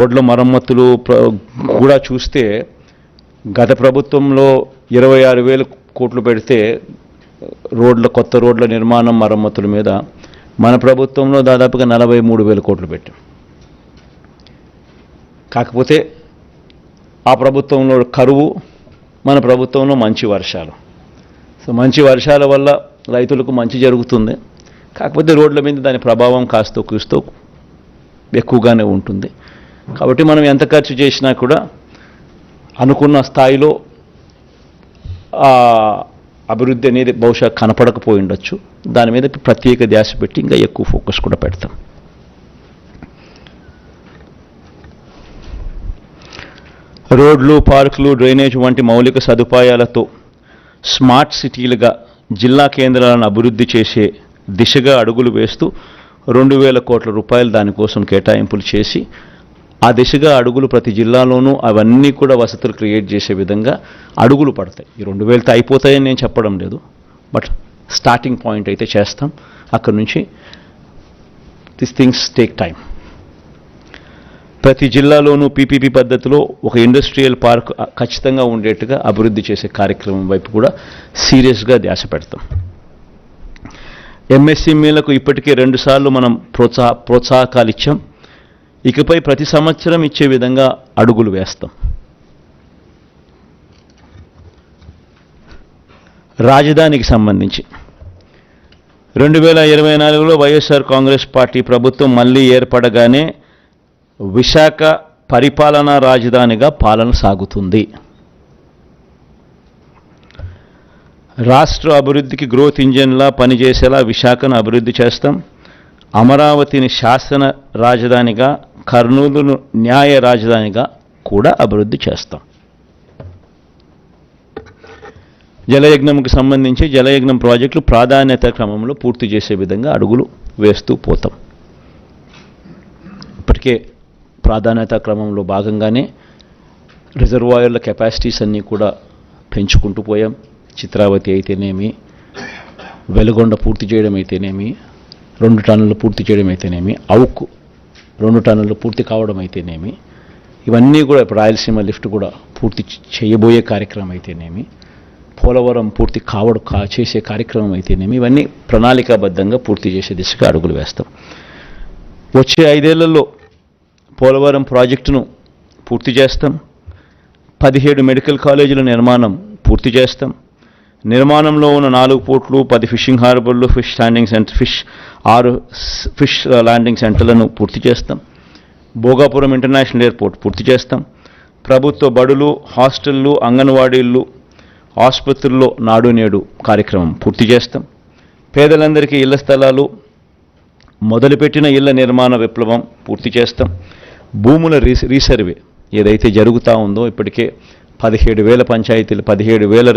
రోడ్ల మరమ్మతులు ప్ర- కూడా చూస్తే గత ప్రభుత్వంలో ఇరవై ఆరు వేలు కోట్లు పెడితే రోడ్ల కొత్త రోడ్ల నిర్మాణం మరమ్మతుల మీద మన ప్రభుత్వంలో దాదాపుగా నలభై మూడు వేల కోట్లు పెట్టాం. కాకపోతే ఆ ప్రభుత్వంలో కరువు మన ప్రభుత్వంలో మంచి వర్షాలు. సో మంచి వర్షాల వల్ల రైతులకు మంచి జరుగుతుంది. కాకపోతే రోడ్ల మీద దాని ప్రభావం కాస్తో కూస్తూ ఎక్కువగానే ఉంటుంది. కాబట్టి మనం ఎంత ఖర్చు చేసినా కూడా అనుకున్న స్థాయిలో అభివృద్ధి అనేది బహుశా కనపడకపోయి ఉండొచ్చు దాని మీద ప్రత్యేక ధ్యాస పెట్టి ఇంకా ఎక్కువ ఫోకస్ కూడా పెడతాం. రోడ్లు పార్కులు డ్రైనేజ్ వంటి మౌలిక సదుపాయాలతో స్మార్ట్ సిటీలుగా జిల్లా కేంద్రాలను అభివృద్ధి చేసే దిశగా అడుగులు వేస్తూ రెండు వేల కోట్ల రూపాయలు దానికోసం కేటాయింపులు చేసి ఆ దిశగా అడుగులు ప్రతి జిల్లాలోనూ అవన్నీ కూడా వసతులు క్రియేట్ చేసే విధంగా అడుగులు పడతాయి. ఈ రెండు వేలతో అయిపోతాయని నేను చెప్పడం లేదు. బట్ స్టార్టింగ్ పాయింట్ అయితే చేస్తాం. అక్కడ నుంచి దిస్ థింగ్స్ టేక్ టైం ప్రతి జిల్లాలోనూ పీపీపీ పద్ధతిలో ఒక ఇండస్ట్రియల్ పార్క్ ఖచ్చితంగా ఉండేట్టుగా అభివృద్ధి చేసే కార్యక్రమం వైపు కూడా సీరియస్గా ధ్యాస పెడతాం. ఎంఎస్ఎంఈలకు ఇప్పటికే రెండుసార్లు మనం ప్రోత్సాహ ప్రోత్సాహకాలు ఇచ్చాం. ఇకపై ప్రతి సంవత్సరం ఇచ్చే విధంగా అడుగులు వేస్తాం. రాజధానికి సంబంధించి. రెండు వేల ఇరవై నాలుగులో వైఎస్ఆర్ కాంగ్రెస్ పార్టీ ప్రభుత్వం మళ్ళీ ఏర్పడగానే విశాఖ పరిపాలనా రాజధానిగా పాలన సాగుతుంది. రాష్ట్ర అభివృద్ధికి గ్రోత్ ఇంజన్లా పనిచేసేలా విశాఖను అభివృద్ధి చేస్తాం. అమరావతిని శాసన రాజధానిగా కర్నూలును న్యాయ రాజధానిగా కూడా అభివృద్ధి చేస్తాం. జలయజ్ఞంకి సంబంధించి జలయజ్ఞం ప్రాజెక్టులు ప్రాధాన్యత క్రమంలో పూర్తి చేసే విధంగా అడుగులు వేస్తూ పోతాం. ఇప్పటికే ప్రాధాన్యత క్రమంలో భాగంగానే రిజర్వాయర్ల కెపాసిటీస్ అన్నీ కూడా పెంచుకుంటూ పోయాం. చిత్రావతి అయితేనేమి వెలుగొండ పూర్తి చేయడం అయితేనేమి రెండు టన్నులు పూర్తి చేయడం అయితేనేమి అవుకు రెండు టన్నులు పూర్తి కావడం అయితేనేమి ఇవన్నీ కూడా ఇప్పుడు రాయలసీమ లిఫ్ట్ కూడా పూర్తి చేయబోయే కార్యక్రమం అయితేనేమి పోలవరం పూర్తి కావడం కా చేసే కార్యక్రమం అయితేనేమి ఇవన్నీ ప్రణాళికాబద్ధంగా పూర్తి చేసే దిశగా అడుగులు వేస్తాం. వచ్చే ఐదేళ్ళలో పోలవరం ప్రాజెక్టును పూర్తి చేస్తాం. పదిహేడు మెడికల్ కాలేజీల నిర్మాణం పూర్తి చేస్తాం. నిర్మాణంలో ఉన్న నాలుగు పోర్ట్లు పది ఫిషింగ్ హార్బర్లు ఫిష్ స్టాండింగ్ సెంటర్ ఫిష్ ఆరు ఫిష్ ల్యాండింగ్ సెంటర్లను పూర్తి చేస్తాం. భోగాపురం ఇంటర్నేషనల్ ఎయిర్పోర్ట్ పూర్తి చేస్తాం. ప్రభుత్వ బడులు హాస్టళ్ళు అంగన్వాడీలు ఆసుపత్రుల్లో నాడు నేడు కార్యక్రమం పూర్తి చేస్తాం. పేదలందరికీ ఇళ్ళ స్థలాలు మొదలుపెట్టిన ఇళ్ళ నిర్మాణ విప్లవం పూర్తి చేస్తాం. భూముల రీస్ రీసర్వే ఏదైతే జరుగుతూ ఉందో ఇప్పటికే పదిహేడు వేల పంచాయతీలు పదిహేడు వేల